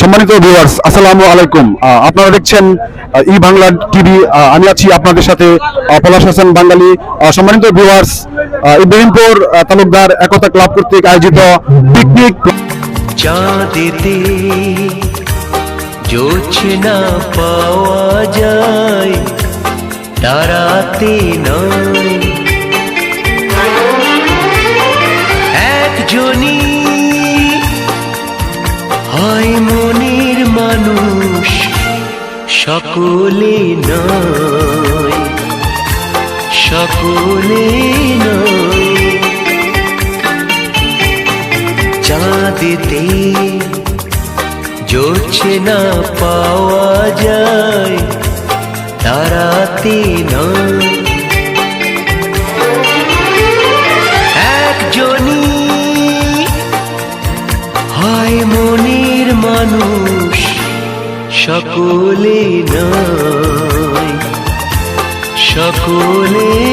সম্মানিত ভিউয়ার্স আসসালামু আলাইকুম। আপনারা দেখছেন ই বাংলা টিভি আমি আছি আপনাদের সাথে পলাশ হাসান বাঙালি। সম্মানিত ভিউয়ার্স ইব্রাহিমপুর তালুকদার একতা ক্লাব কর্তৃক আয়োজিত পিকনিক জোছনা পাওয়া যায়, তারাতে নয় মানুষ সকলে নয়, সকলে চাঁদেতে জোছে না পাওয়া যায়, তারাতে নয়। একজনই হয় মনের মানুষ সকলে নয় সকলে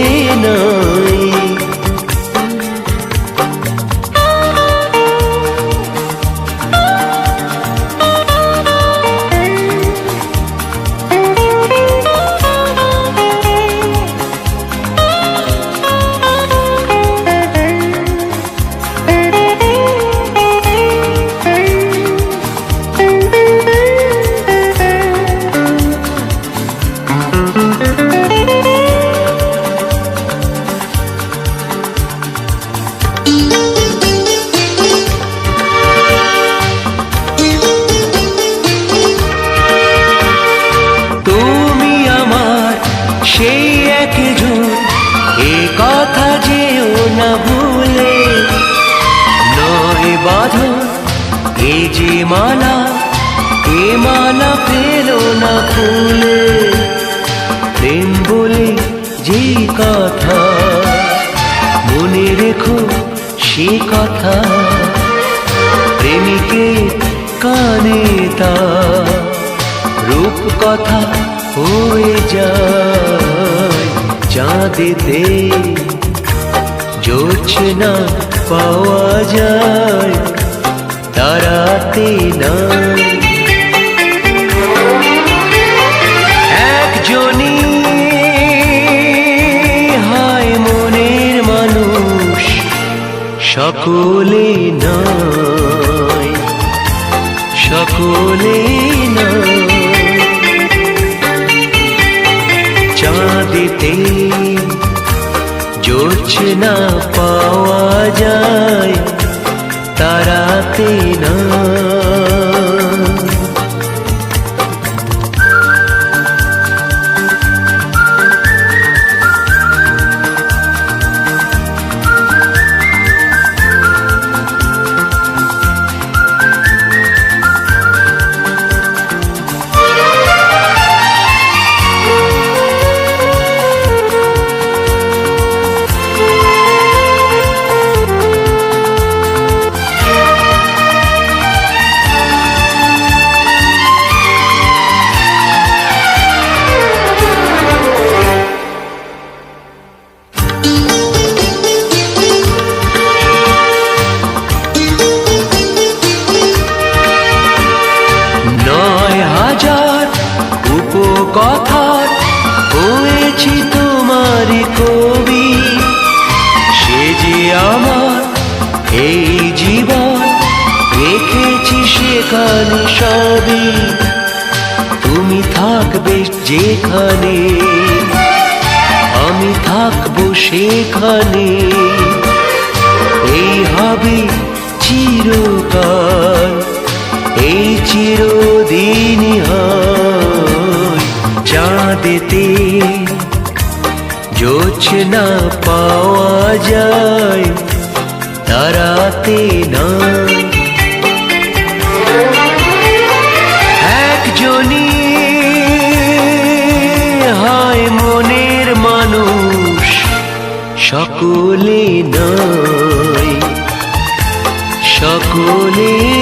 কথা যেও না ভুলে। নয় বাঁধন এ যে মালা, এ মালা পেল না ফুলে। প্রেম বলে যে কথা, মনে রেখো সে কথা। প্রেমিকে কানে তা রূপ কথা হয়ে যায় চাঁদেতে জোছনা পাওয়া যায় তারাতে না একজনই হয় মনের মানুষ সকলে নয় সকলে জোছনা পাওয়া যায় তারাতে না হবে চিরকাল, এই চিরদিন হয় চাঁদেতে। জোছনা পাওয়া যায়, তারাতে না। একজনই হয় মনের মানুষ, সকলে নয় সকলে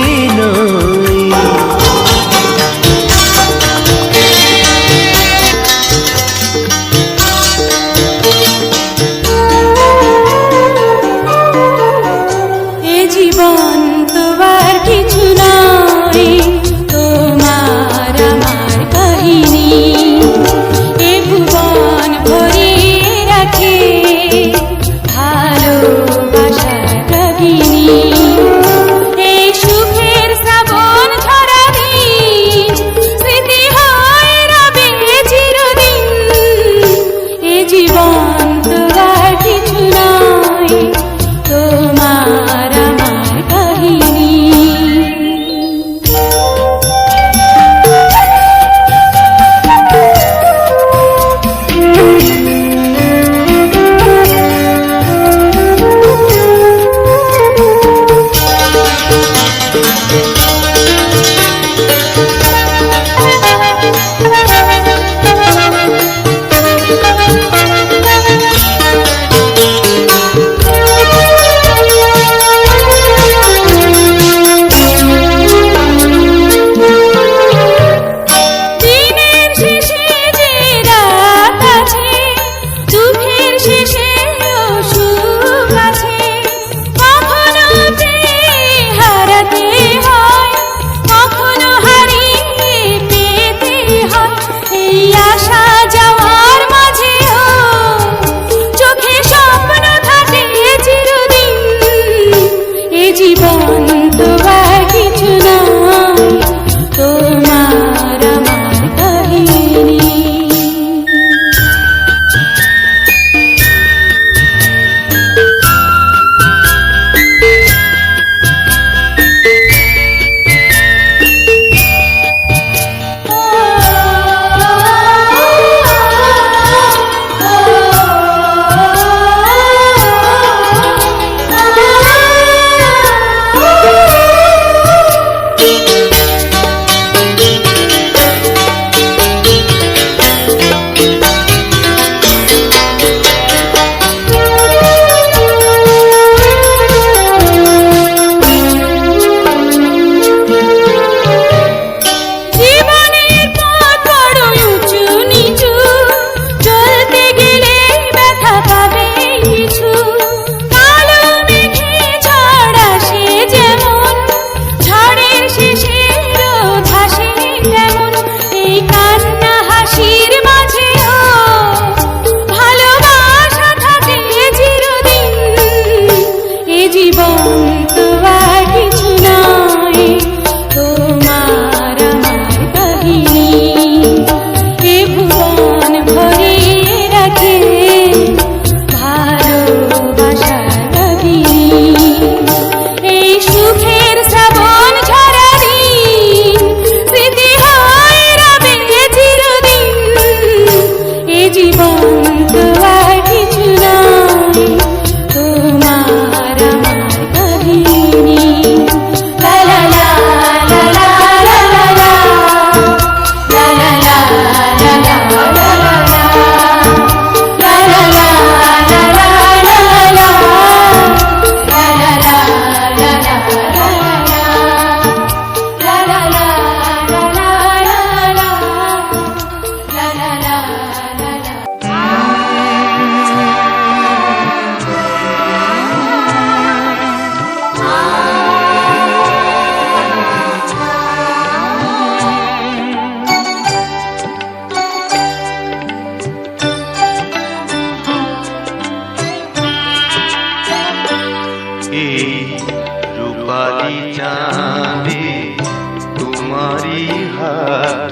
তোমারি হাত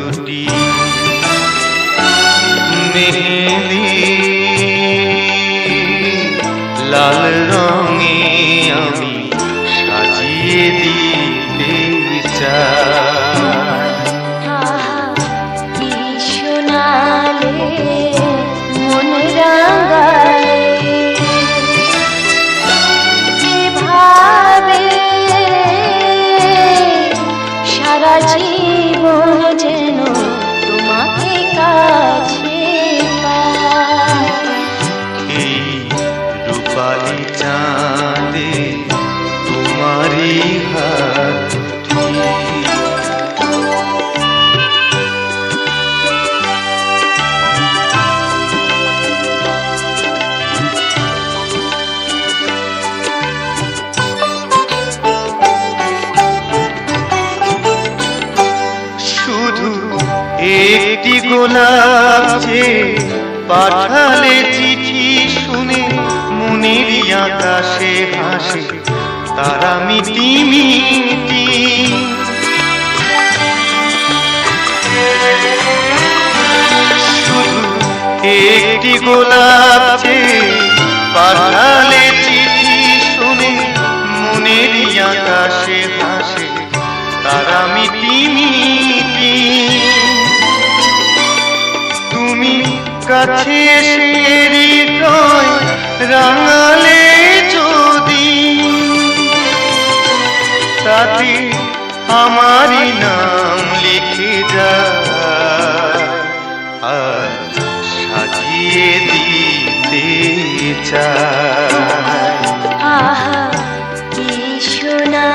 মিটিমিটি একটি গোলাপ পাঠালে চিঠি শুনে মনের আকাশে হাসে তুমি কাছে রাঙালে পাতে আমারই নাম লিখে যা। আর সাজিয়ে দিতে চায় আহা কি শোনা